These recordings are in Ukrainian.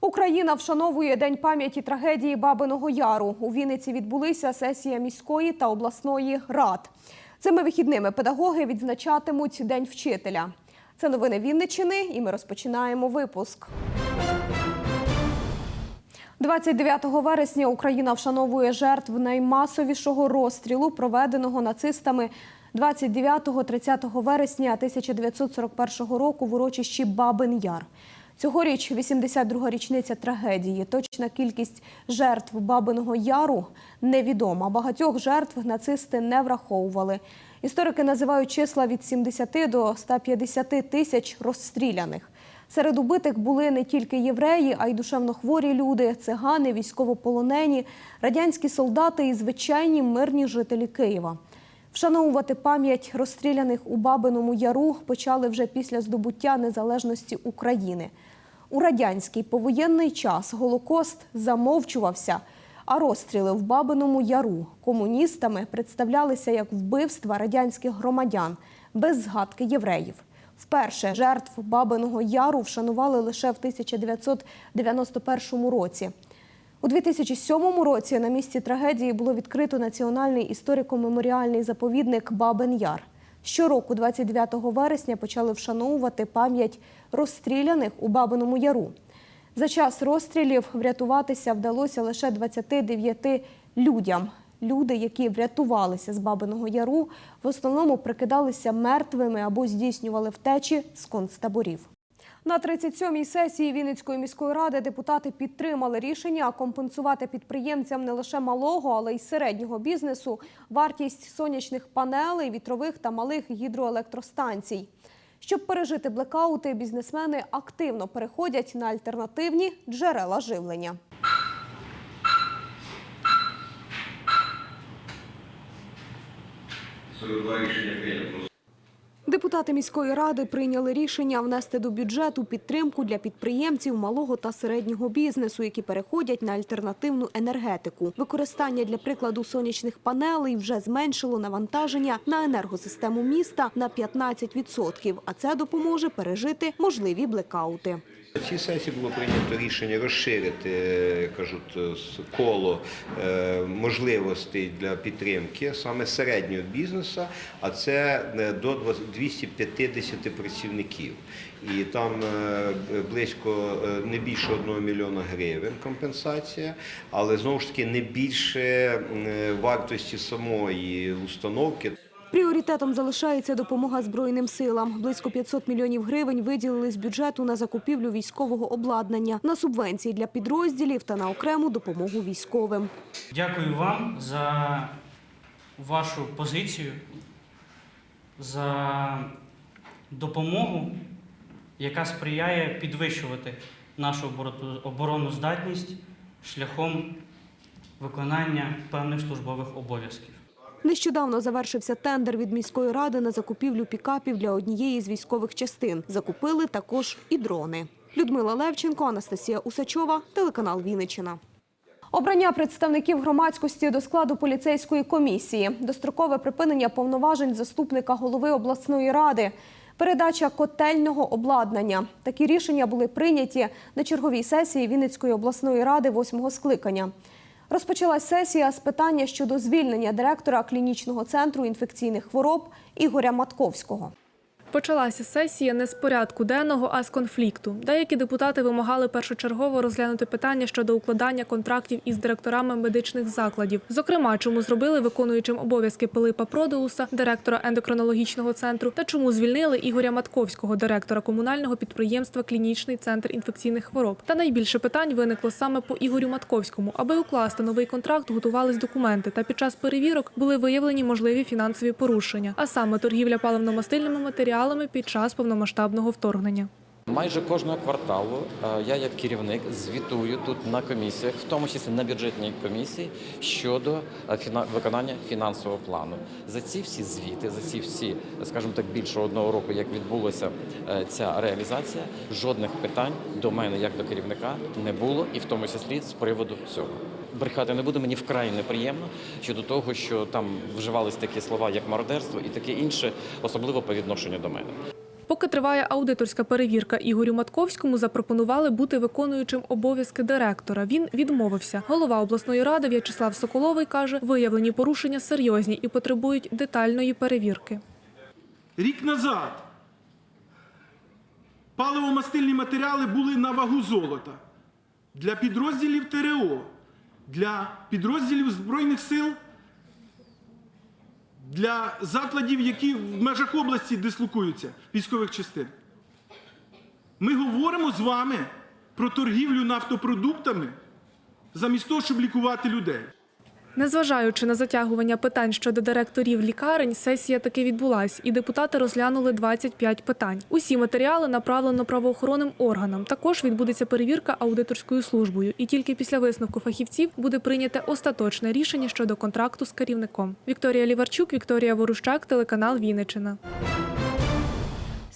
Україна вшановує День пам'яті трагедії Бабиного Яру. У Вінниці відбулися сесія міської та обласної рад. Цими вихідними педагоги відзначатимуть День вчителя. Це новини Вінниччини, і ми розпочинаємо випуск. 29 вересня Україна вшановує жертв наймасовішого розстрілу, проведеного нацистами 29-30 вересня 1941 року в урочищі Бабин Яр. Цьогоріч 82-га річниця трагедії. Точна кількість жертв Бабиного Яру невідома. Багатьох жертв нацисти не враховували. Історики називають числа від 70 до 150 тисяч розстріляних. Серед убитих були не тільки євреї, а й душевнохворі люди, цигани, військовополонені, радянські солдати і звичайні мирні жителі Києва. Вшановувати пам'ять розстріляних у Бабиному Яру почали вже після здобуття незалежності України. У радянський повоєнний час Голокост замовчувався, а розстріли в Бабиному Яру комуністами представлялися як вбивства радянських громадян без згадки євреїв. Вперше жертв Бабиного Яру вшанували лише в 1991 році. У 2007 році на місці трагедії було відкрито національний історико-меморіальний заповідник Бабин Яр. Щороку, 29 вересня, почали вшановувати пам'ять розстріляних у Бабиному Яру. За час розстрілів врятуватися вдалося лише 29 людям. Люди, які врятувалися з Бабиного Яру, в основному прикидалися мертвими або здійснювали втечі з концтаборів. На 37-й сесії Вінницької міської ради депутати підтримали рішення компенсувати підприємцям не лише малого, але й середнього бізнесу вартість сонячних панелей, вітрових та малих гідроелектростанцій. Щоб пережити блекаути, бізнесмени активно переходять на альтернативні джерела живлення. Депутати міської ради прийняли рішення внести до бюджету підтримку для підприємців малого та середнього бізнесу, які переходять на альтернативну енергетику. Використання для прикладу сонячних панелей вже зменшило навантаження на енергосистему міста на 15%, а це допоможе пережити можливі блекаути. На цій сесії було прийнято рішення розширити е, кажуть, е, коло е, можливостей для підтримки саме середнього бізнесу, а це до 20 250 працівників. І там близько не більше 1 мільйона гривень компенсація, але знову ж таки не більше вартості самої установки. Пріоритетом залишається допомога Збройним силам. Близько 500 мільйонів гривень виділили з бюджету на закупівлю військового обладнання, на субвенції для підрозділів та на окрему допомогу військовим. Дякую вам за вашу позицію, за допомогу, яка сприяє підвищувати нашу оборо- оборонну здатність шляхом виконання певних службових обов'язків. Нещодавно завершився тендер від міської ради на закупівлю пікапів для однієї з військових частин. Закупили також і дрони. Людмила Левченко, Анастасія Усачова, телеканал Вінниччина. Обрання представників громадськості до складу поліцейської комісії, дострокове припинення повноважень заступника голови обласної ради, передача котельного обладнання. Такі рішення були прийняті на черговій сесії Вінницької обласної ради восьмого скликання. Розпочалась сесія з питання щодо звільнення директора клінічного центру інфекційних хвороб Ігоря Матковського. Почалася сесія не з порядку денного, а з конфлікту. Деякі депутати вимагали першочергово розглянути питання щодо укладання контрактів із директорами медичних закладів. Зокрема, чому зробили виконуючим обов'язки Пилипа Продеуса, директора ендокринологічного центру, та чому звільнили Ігоря Матковського, директора комунального підприємства Клінічний центр інфекційних хвороб. Та найбільше питань виникло саме по Ігорю Матковському. Аби укласти новий контракт, готувались документи. Та під час перевірок були виявлені можливі фінансові порушення, а саме торгівля паливно-мастильними матеріалами під час повномасштабного вторгнення. Майже кожного кварталу е, я, як керівник, звітую тут на комісіях, в тому числі на бюджетній комісії, щодо е, виконання фінансового плану. За ці всі звіти, за ці всі, скажімо так, більше одного року, як відбулася е, ця реалізація, жодних питань до мене, як до керівника, не було, і в тому числі з приводу цього. Брехати не буду. Мені вкрай неприємно щодо того, що там вживались такі слова, як мародерство і таке інше, особливо по відношенню до мене. Поки триває аудиторська перевірка, Ігорю Матковському запропонували бути виконуючим обов'язки директора. Він відмовився. Голова обласної ради В'ячеслав Соколовий каже, виявлені порушення серйозні і потребують детальної перевірки. Рік назад паливо-мастильні матеріали були на вагу золота для підрозділів ТРО, для підрозділів Збройних сил, для закладів, які в межах області дислокуються, військових частин. Ми говоримо з вами про торгівлю нафтопродуктами замість того, щоб лікувати людей. Незважаючи на затягування питань щодо директорів лікарень, сесія таки відбулась, і депутати розглянули 25 питань. Усі матеріали направлено правоохоронним органам. Також відбудеться перевірка аудиторською службою, і тільки після висновку фахівців буде прийняте остаточне рішення щодо контракту з керівником. Вікторія Ліварчук, Вікторія Ворущак, телеканал Вінниччина.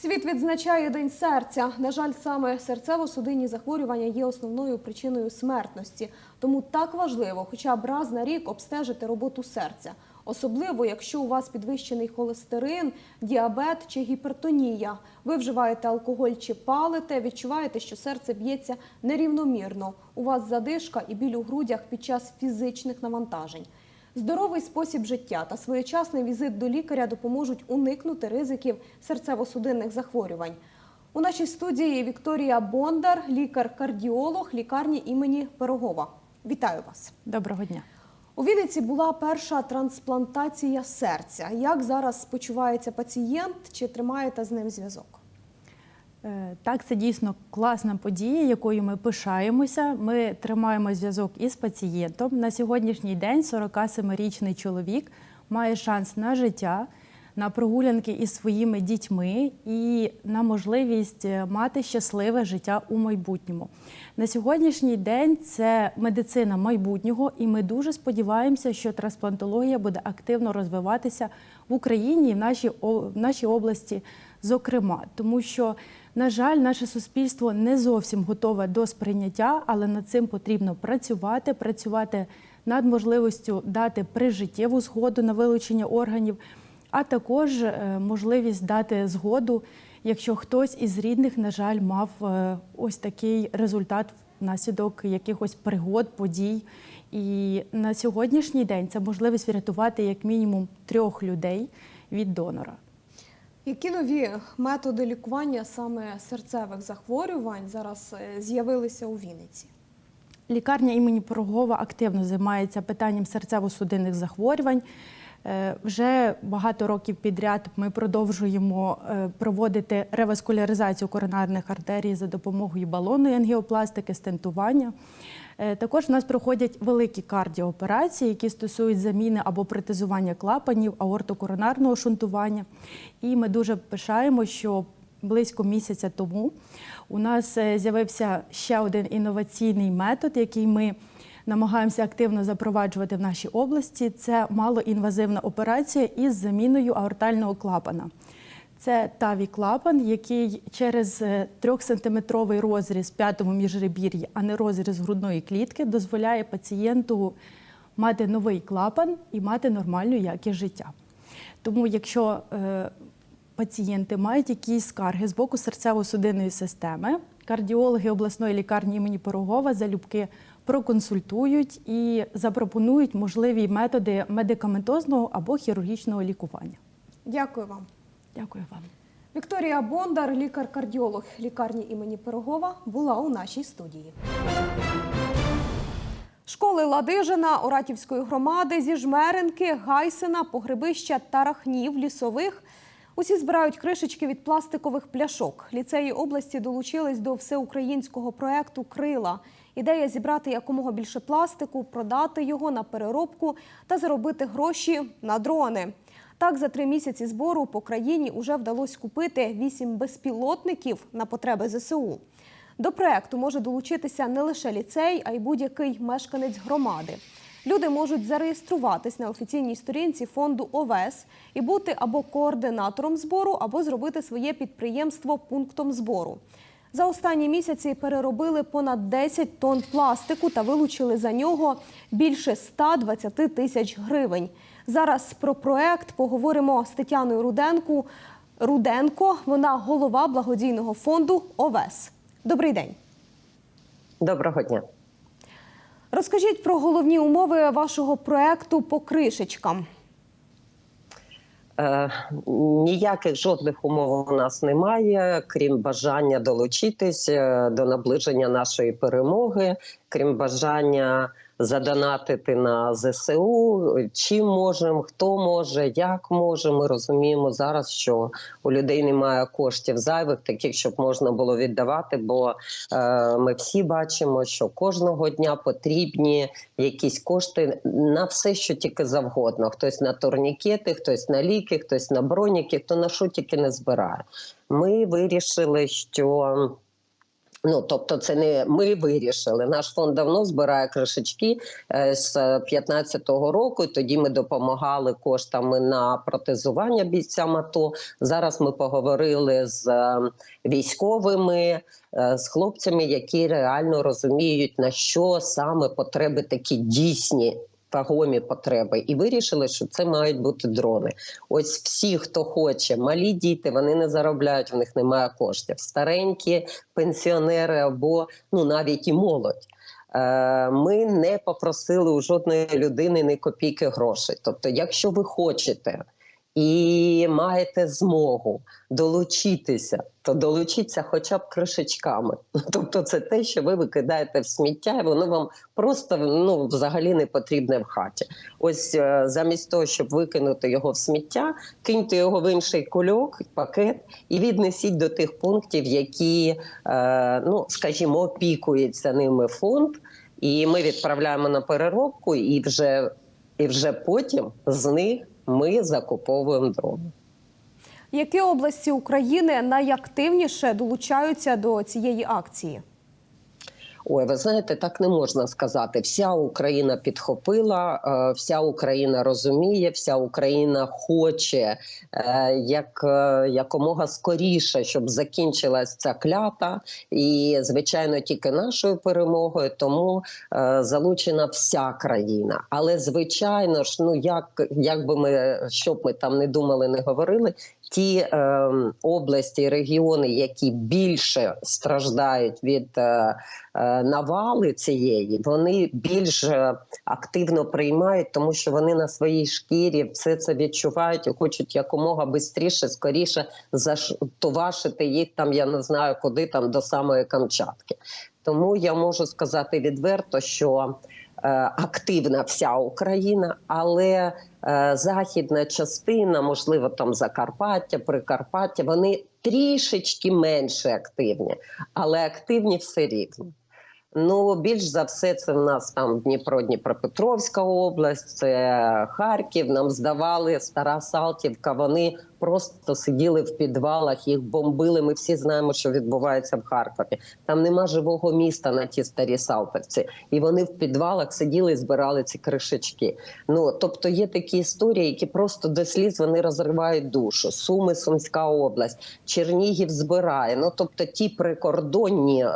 Світ відзначає День серця. На жаль, саме серцево-судинні захворювання є основною причиною смертності. Тому так важливо хоча б раз на рік обстежити роботу серця. Особливо, якщо у вас підвищений холестерин, діабет чи гіпертонія. Ви вживаєте алкоголь чи палите, відчуваєте, що серце б'ється нерівномірно. У вас задишка і біль у грудях під час фізичних навантажень. Здоровий спосіб життя та своєчасний візит до лікаря допоможуть уникнути ризиків серцево-судинних захворювань. У нашій студії Вікторія Бондар, лікар-кардіолог лікарні імені Пирогова. Вітаю вас! Доброго дня. У Вінниці була перша трансплантація серця. Як зараз почувається пацієнт? Чи тримаєте з ним зв'язок? Е, Так, це дійсно класна подія, якою ми пишаємося. Ми тримаємо зв'язок із пацієнтом. На сьогоднішній день 47-річний чоловік має шанс на життя, на прогулянки із своїми дітьми і на можливість е, мати щасливе життя у майбутньому. На сьогоднішній день це медицина майбутнього, і ми дуже сподіваємося, що трансплантологія буде активно розвиватися в Україні і в нашій, в нашій області, зокрема, тому що, на жаль, наше суспільство не зовсім готове до сприйняття, але над цим потрібно працювати, працювати над можливістю дати прижиттєву згоду на вилучення органів, а також е, можливість дати згоду, якщо хтось із рідних, на жаль, мав е, ось такий результат внаслідок якихось пригод, подій. І на сьогоднішній день це можливість врятувати як мінімум трьох людей від донора. Які нові методи лікування саме серцевих захворювань зараз е, з'явилися у Вінниці? Лікарня імені Пирогова активно займається питанням серцево-судинних захворювань. Е, Вже багато років підряд ми продовжуємо е, проводити реваскуляризацію коронарних артерій за допомогою балонної ангіопластики, стентування. Е, Також у нас проходять великі кардіооперації, які стосують заміни або протезування клапанів, аортокоронарного шунтування. І ми дуже пишаємо, що близько місяця тому у нас е, з'явився ще один інноваційний метод, який ми намагаємося активно запроваджувати в нашій області. Це малоінвазивна операція із заміною аортального клапана. Це таві клапан, який через 3-сантиметровий розріз в п'ятому міжребір'ї, а не розріз грудної клітки, дозволяє пацієнту мати новий клапан і мати нормальну якість життя. Тому, якщо е, пацієнти мають якісь скарги з боку серцево-судинної системи, кардіологи обласної лікарні імені Пирогова залюбки проконсультують і запропонують можливі методи медикаментозного або хірургічного лікування. Дякую вам. Дякую вам. Вікторія Бондар, лікар-кардіолог лікарні імені Пирогова, була у нашій студії. Школи Ладижина, Оратівської громади, Зіжмеренки, Гайсина, Погребища, Тарахнів, Лісових. Усі збирають кришечки від пластикових пляшок. Ліцеї області долучились до всеукраїнського проекту Крила. Ідея зібрати якомога більше пластику, продати його на переробку та заробити гроші на дрони. Так, за три місяці збору по країні уже вдалося купити вісім безпілотників на потреби ЗСУ. До проекту може долучитися не лише ліцей, а й будь-який мешканець громади. Люди можуть зареєструватись на офіційній сторінці фонду ОВЕС і бути або координатором збору, або зробити своє підприємство пунктом збору. За останні місяці переробили понад 10 тонн пластику та вилучили за нього більше 120 тисяч гривень. Зараз про проект поговоримо з Тетяною Руденко. Руденко, вона голова благодійного фонду ОВЕС. Добрий день. Доброго дня. Розкажіть про головні умови вашого проекту по кришечкам. Е, ніяких жодних умов у нас немає, крім бажання долучитись е, до наближення нашої перемоги, крім бажання задонатити на ЗСУ. Чим можемо, хто може, як може. Ми розуміємо зараз, що у людей немає коштів зайвих, таких, щоб можна було віддавати. Бо е, ми всі бачимо, що кожного дня потрібні якісь кошти на все, що тільки завгодно. Хтось на турнікети, хтось на ліки, хтось на броніки, хто на що тільки не збирає. Ми вирішили, що. Ну, тобто, це не ми вирішили. Наш фонд давно збирає кришечки е, з 15-го року. Тоді ми допомагали коштами на протезування бійцям АТО. Зараз ми поговорили з е, військовими, е, з хлопцями, які реально розуміють на що саме потреби такі дійсні. Вагомі потреби, і вирішили, що це мають бути дрони. Ось всі, хто хоче, малі діти, вони не заробляють, в них немає коштів. Старенькі пенсіонери або ну навіть і молодь. Е, Ми не попросили у жодної людини ні копійки грошей. Тобто, якщо ви хочете і маєте змогу долучитися, то долучіться хоча б кришечками. Тобто, це те, що ви викидаєте в сміття, і воно вам просто ну взагалі не потрібне в хаті. Ось е, замість того, щоб викинути його в сміття, киньте його в інший кульок, пакет і віднесіть до тих пунктів, які, е, ну скажімо, опікується ними фонд. І ми відправляємо на переробку, і вже, і вже потім з них ми закуповуємо дрони. Які області України найактивніше долучаються до цієї акції? Ой, ви знаєте, так не можна сказати. Вся Україна підхопила, е, вся Україна розуміє, вся Україна хоче е, як е, якомога скоріше, щоб закінчилась ця клята, і звичайно, тільки нашою перемогою, тому залучена вся країна. Але звичайно ж, ну як, як би ми що б ми там не думали, не говорили. Ті е, області, регіони, які більше страждають від е, е, навали цієї, вони більш е, активно приймають, тому що вони на своїй шкірі все це відчувають і хочуть якомога швидше, скоріше затовашити їх там. Я не знаю куди там до самої Камчатки. Тому я можу сказати відверто, що активна вся Україна, але е, західна частина, можливо, там Закарпаття, Прикарпаття, вони трішечки менше активні, але активні все рівно. Ну, більш за все, це в нас там Дніпро, Дніпропетровська область, це Харків. Нам здавали стара Салтівка. Вони просто сиділи в підвалах, їх бомбили. Ми всі знаємо, що відбувається в Харкові. Там нема живого міста на ті старі Салтівці. І вони в підвалах сиділи і збирали ці кришечки. Ну тобто є такі історії, які просто до сліз вони розривають душу. Суми, Сумська область, Чернігів збирає. Ну тобто, ті прикордонні е,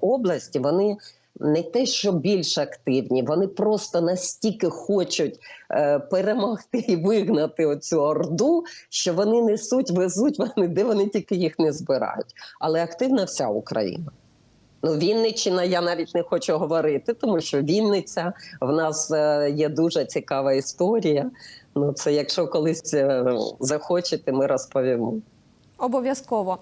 області, вони. Не те, що більш активні, вони просто настільки хочуть е, перемогти і вигнати оцю орду, що вони несуть, везуть вони, де вони тільки їх не збирають. Але активна вся Україна. Ну, Вінниччина, я навіть не хочу говорити, тому що Вінниця в нас е, є дуже цікава історія. Ну, це якщо колись е, захочете, ми розповімо. Обов'язково.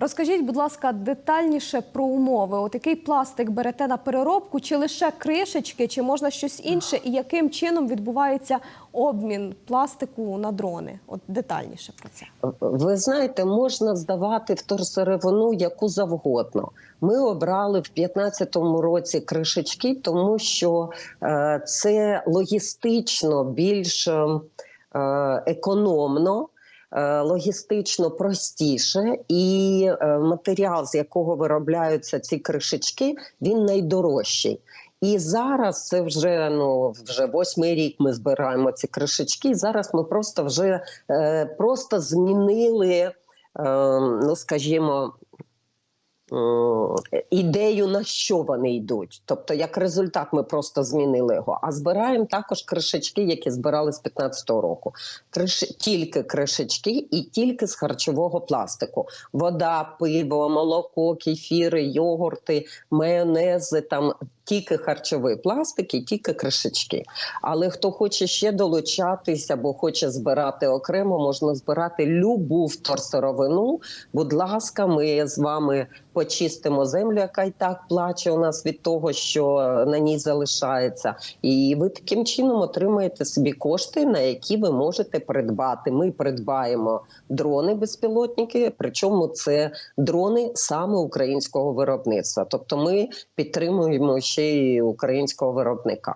Розкажіть, будь ласка, детальніше про умови. От який пластик берете на переробку, чи лише кришечки, чи можна щось інше, і яким чином відбувається обмін пластику на дрони? От детальніше про це. Ви знаєте, можна здавати вторсировину яку завгодно. Ми обрали в 2015 році кришечки, тому що е, це логістично більш е, економно. Е, Логістично простіше, і е, матеріал, з якого виробляються ці кришечки, він найдорожчий. І зараз це вже ну вже восьмий рік. Ми збираємо ці кришечки. Зараз ми просто вже е, просто змінили, е, ну скажімо, ідею, на що вони йдуть. Тобто, як результат, ми просто змінили його. А збираємо також кришечки, які збирали з 15-го року. Криш... Тільки кришечки і тільки з харчового пластику. Вода, пиво, молоко, кефіри, йогурти, майонези, там тільки харчовий пластик і тільки кришечки. Але хто хоче ще долучатися або хоче збирати окремо, можна збирати любу вторсировину. Будь ласка, ми з вами почистимо землю, яка й так плаче у нас від того, що на ній залишається. І ви таким чином отримаєте собі кошти, на які ви можете придбати. Ми придбаємо дрони безпілотники, причому це дрони саме українського виробництва. Тобто ми підтримуємо ще й українського виробника.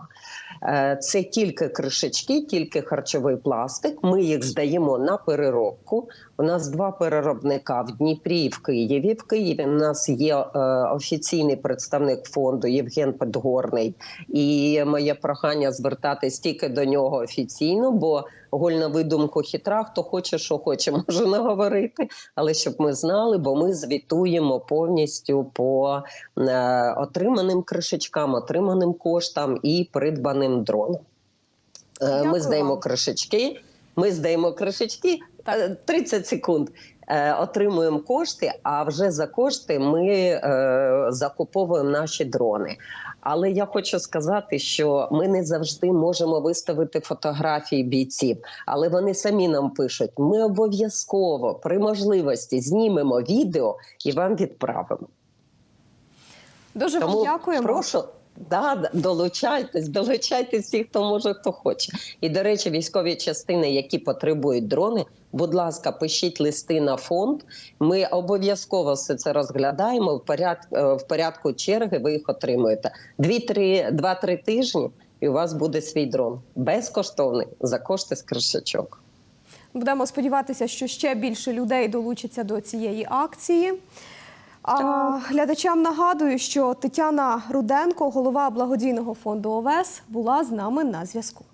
Е, Це тільки кришечки, тільки харчовий пластик. Ми їх здаємо на переробку. У нас два переробника в Дніпрі і в Києві. В Києві у нас є е, офіційний представник фонду Євген Подгорний. І моє прохання звертатись тільки до нього офіційно, бо голь на видумку хитра, хто хоче, що хоче, може наговорити. Але щоб ми знали, бо ми звітуємо повністю по е, отриманим кришечкам, отриманим коштам і придбаним дронам. Е, Дякую Ми здаємо вам. кришечки. Ми здаємо кришечки е, 30 секунд. Е, Отримуємо кошти, а вже за кошти ми е, закуповуємо наші дрони. Але я хочу сказати, що ми не завжди можемо виставити фотографії бійців, але вони самі нам пишуть: ми обов'язково при можливості знімемо відео і вам відправимо. Дуже вам дякуємо. прошу. Да, долучайтесь, долучайтесь всі, хто може, хто хоче. І до речі, військові частини, які потребують дрони, будь ласка, пишіть листи на фонд. Ми обов'язково все це розглядаємо в порядку в порядку черги. Ви їх отримуєте дві-три, два-три тижні, і у вас буде свій дрон безкоштовний за кошти з кришачок. Будемо сподіватися, що ще більше людей долучаться до цієї акції. А глядачам нагадую, що Тетяна Руденко, голова благодійного фонду ОВЕС, була з нами на зв'язку.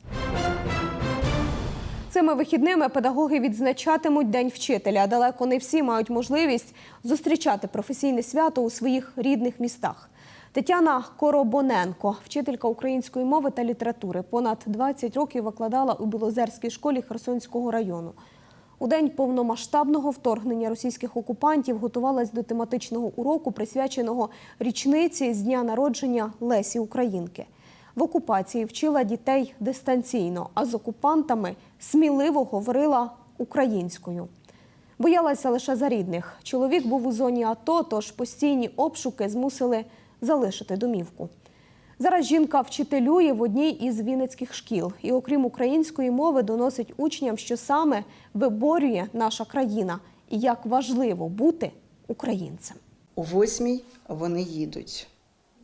Цими вихідними педагоги відзначатимуть День вчителя. Далеко не всі мають можливість зустрічати професійне свято у своїх рідних містах. Тетяна Коробоненко, вчителька української мови та літератури, понад 20 років викладала у Білозерській школі Херсонського району. У день повномасштабного вторгнення російських окупантів готувалась до тематичного уроку, присвяченого річниці з дня народження Лесі Українки. В окупації вчила дітей дистанційно, а з окупантами сміливо говорила українською. Боялася лише за рідних. Чоловік був у зоні АТО, тож постійні обшуки змусили залишити домівку. Зараз жінка вчителює в одній із вінницьких шкіл і, окрім української мови, доносить учням, що саме виборює наша країна і як важливо бути українцем. О восьмій вони їдуть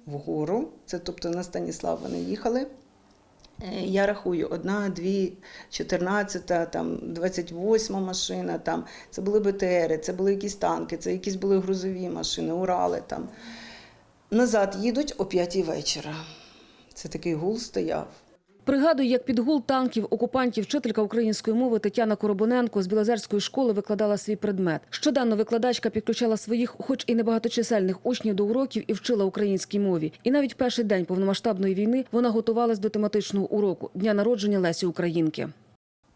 вгору, це тобто на Станіслав вони їхали. Е, Я рахую, одна, дві, чотирнадцята, там, двадцять восьма машина, там, це були БТРи, це були якісь танки, це якісь були грузові машини, Урали там. Назад їдуть о п'ятій вечора. Це такий гул стояв. Пригадую, як під гул танків окупантів вчителька української мови Тетяна Коробоненко з Білозерської школи викладала свій предмет. Щоденно викладачка підключала своїх, хоч і небагаточисельних учнів до уроків і вчила українській мові. І навіть в перший день повномасштабної війни вона готувалась до тематичного уроку дня народження Лесі Українки.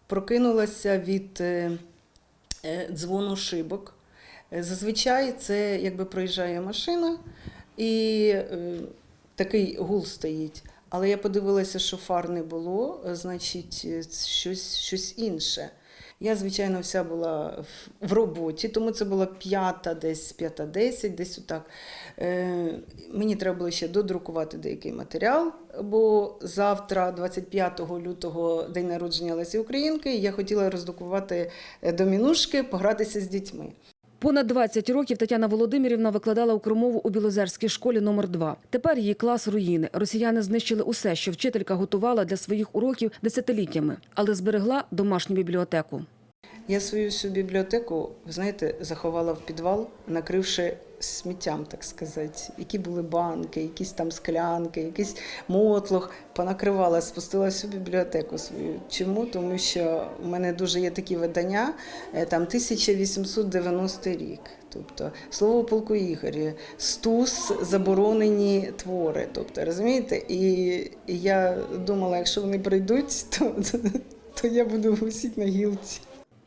Прокинулася від е, е, дзвону шибок. Е, Зазвичай це якби проїжджає машина і е, такий гул стоїть. Але я подивилася, що фар не було, е, значить, е, щось, щось інше. Я, звичайно, вся була в- роботі, тому це була п'ята, десь п'ята десять, десь отак. Е, мені треба було ще додрукувати деякий матеріал, бо завтра, 25 лютого, день народження Лесі Українки, я хотіла роздрукувати домінушки, погратися з дітьми. Понад 20 років Тетяна Володимирівна викладала укромову у Білозерській школі номер 2 Тепер її клас руїни. Росіяни знищили усе, що вчителька готувала для своїх уроків десятиліттями, але зберегла домашню бібліотеку. Я свою всю бібліотеку, ви знаєте, заховала в підвал, накривши сміттям, так сказати. Які були банки, якісь там склянки, якийсь мотлох, понакривала, спустила всю бібліотеку свою. Чому? Тому що в мене дуже є такі видання, е, там 1890 рік. Тобто слово полку Ігорі, стус, заборонені твори. Тобто, розумієте? І, я думала, якщо вони прийдуть, то, то я буду висіти на гілці.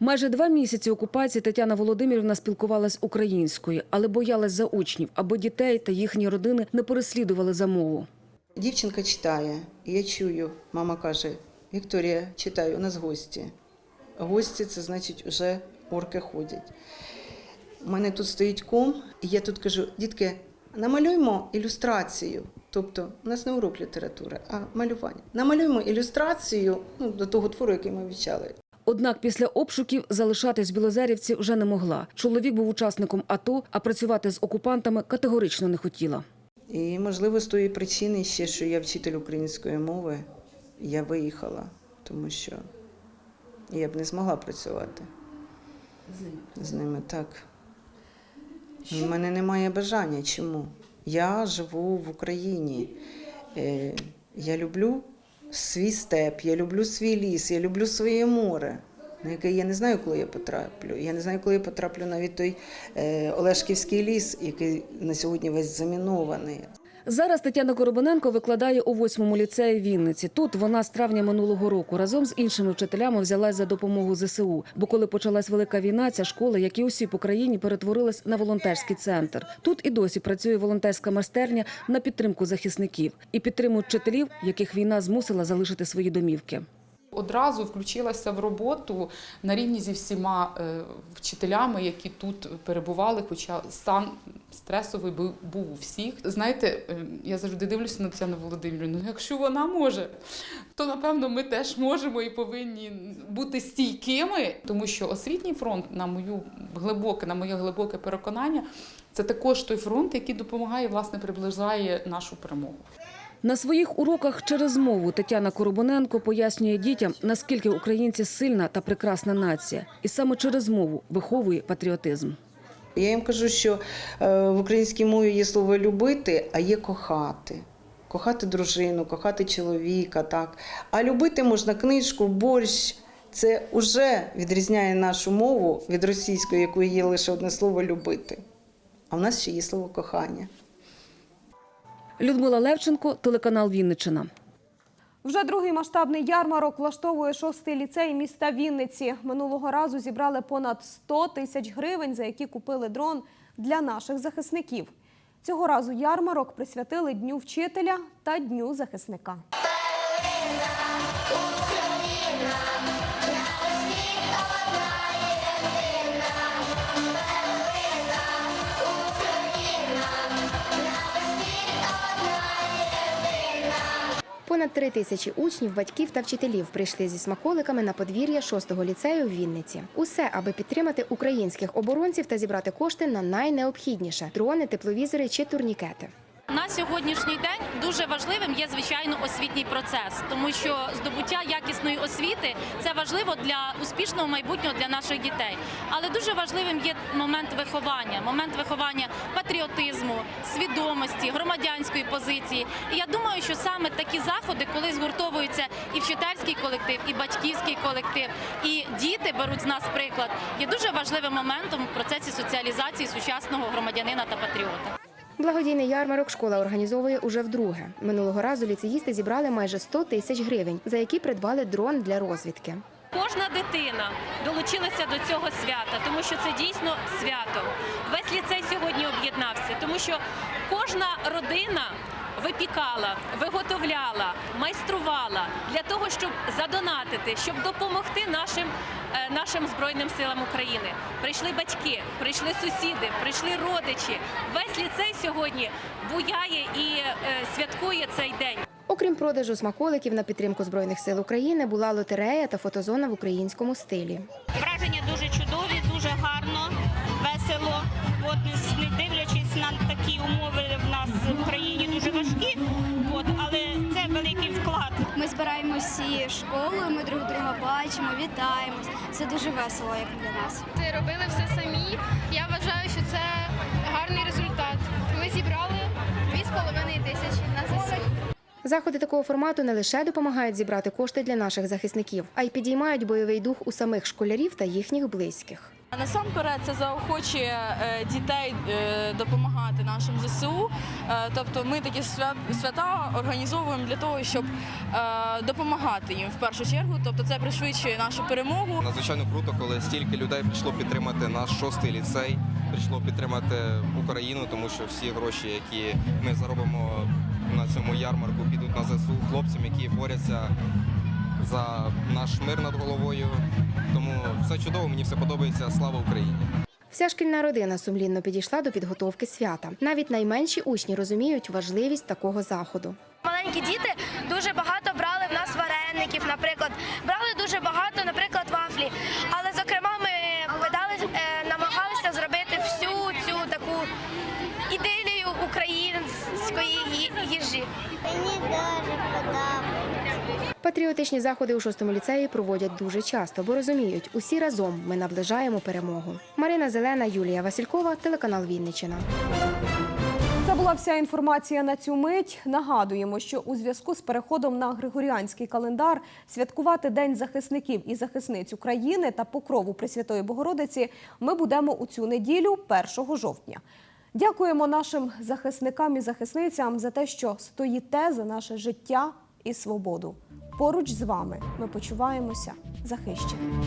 Майже два місяці окупації Тетяна Володимирівна спілкувалась українською, але боялась за учнів, аби дітей та їхні родини не переслідували за мову. Дівчинка читає, і я чую, мама каже: Вікторія, читай, у нас гості. Гості це значить, вже орки ходять. У мене тут стоїть ком, і я тут кажу: дітки, намалюймо ілюстрацію. Тобто, у нас не урок літератури, а малювання. Намалюймо ілюстрацію ну, до того твору, який ми вивчали. Однак після обшуків залишатись в Білозерівці вже не могла. Чоловік був учасником АТО, а працювати з окупантами категорично не хотіла. І, можливо, з тої причини ще, що я вчитель української мови, я виїхала, тому що я б не змогла працювати. З ними? З ними, так. У мене немає бажання. Чому? Я живу в Україні. Е, Я люблю свій степ, я люблю свій ліс, я люблю своє море, на яке я не знаю, коли я потраплю. Я не знаю, коли я потраплю навіть той е, Олешківський ліс, який на сьогодні весь замінований. Зараз Тетяна Коробиненко викладає у восьмому ліцеї Вінниці. Тут вона з травня минулого року разом з іншими вчителями взялась за допомогу ЗСУ. Бо коли почалась велика війна, ця школа, як і усі по країні, перетворилась на волонтерський центр. Тут і досі працює волонтерська майстерня на підтримку захисників і підтримують вчителів, яких війна змусила залишити свої домівки. Одразу включилася в роботу на рівні зі всіма е, вчителями, які тут перебували, хоча стан стресовий був у всіх. Знаєте, е, я завжди дивлюся на Тетяну Володимирівну. Ну, якщо вона може, то напевно ми теж можемо і повинні бути стійкими, тому що освітній фронт, на мою глибоке, на моє глибоке переконання, це також той фронт, який допомагає, власне, приближає нашу перемогу. На своїх уроках через мову Тетяна Коробоненко пояснює дітям, наскільки українці сильна та прекрасна нація, і саме через мову виховує патріотизм. Я їм кажу, що е, в українській мові є слово любити, а є кохати. Кохати дружину, кохати чоловіка, так. А любити можна книжку, борщ. Це вже відрізняє нашу мову від російської, якої є лише одне слово любити. А в нас ще є слово кохання. Людмила Левченко, телеканал Вінниччина. Вже другий масштабний ярмарок влаштовує шостий ліцей міста Вінниці. Минулого разу зібрали понад 100 тисяч гривень, за які купили дрон для наших захисників. Цього разу ярмарок присвятили Дню вчителя та Дню захисника. Понад три тисячі учнів, батьків та вчителів прийшли зі смаколиками на подвір'я шостого ліцею в Вінниці. Усе, аби підтримати українських оборонців та зібрати кошти на найнеобхідніше дрони, тепловізори чи турнікети. На сьогоднішній день дуже важливим є звичайно освітній процес, тому що здобуття якісної освіти це важливо для успішного майбутнього для наших дітей. Але дуже важливим є момент виховання, момент виховання патріотизму, свідомості, громадянської позиції. І я думаю, що саме такі заходи, коли згуртовуються і вчительський колектив, і батьківський колектив, і діти беруть з нас приклад, є дуже важливим моментом в процесі соціалізації сучасного громадянина та патріота. Благодійний ярмарок школа організовує уже вдруге. Минулого разу ліцеїсти зібрали майже 100 тисяч гривень, за які придбали дрон для розвідки. Кожна дитина долучилася до цього свята, тому що це дійсно свято. Весь ліцей сьогодні об'єднався, тому що кожна родина випікала, виготовляла, майструвала для того, щоб задонатити, щоб допомогти нашим, е, нашим збройним силам України. Прийшли батьки, прийшли сусіди, прийшли родичі. Весь ліцей сьогодні буяє і е, святкує цей день. Окрім продажу смаколиків на підтримку збройних сил України, була лотерея та фотозона в українському стилі. Враження всією школою, ми друг друга бачимо, вітаємось. Це дуже весело, як для нас. Це робили все самі. Я вважаю, що це гарний результат. Ми зібрали 2,5 тисячі на ЗСУ. Заходи такого формату не лише допомагають зібрати кошти для наших захисників, а й підіймають бойовий дух у самих школярів та їхніх близьких. Насамперед це заохочує е, дітей е, допомагати нашим ЗСУ. Е, Тобто ми такі свят- свята організовуємо для того, щоб допомагати їм в першу чергу. Тобто це пришвидшує нашу перемогу. Надзвичайно круто, коли стільки людей прийшло підтримати наш шостий ліцей, прийшло підтримати Україну, тому що всі гроші, які ми заробимо на цьому ярмарку, підуть на ЗСУ хлопцям, які борються за наш мир над головою. Тому все чудово, мені все подобається. Слава Україні! Вся шкільна родина сумлінно підійшла до підготовки свята. Навіть найменші учні розуміють важливість такого заходу. Маленькі діти дуже багато брали в нас вареників, наприклад, брали дуже багато, Патріотичні заходи у шостому ліцеї проводять дуже часто, бо розуміють, усі разом ми наближаємо перемогу. Марина Зелена, Юлія Василькова, телеканал Вінниччина. Це була вся інформація на цю мить. Нагадуємо, що у зв'язку з переходом на григоріанський календар святкувати День захисників і захисниць України та покрову Пресвятої Богородиці ми будемо у цю неділю, 1 жовтня. Дякуємо нашим захисникам і захисницям за те, що стоїте за наше життя і свободу. Поруч з вами ми почуваємося захищеними.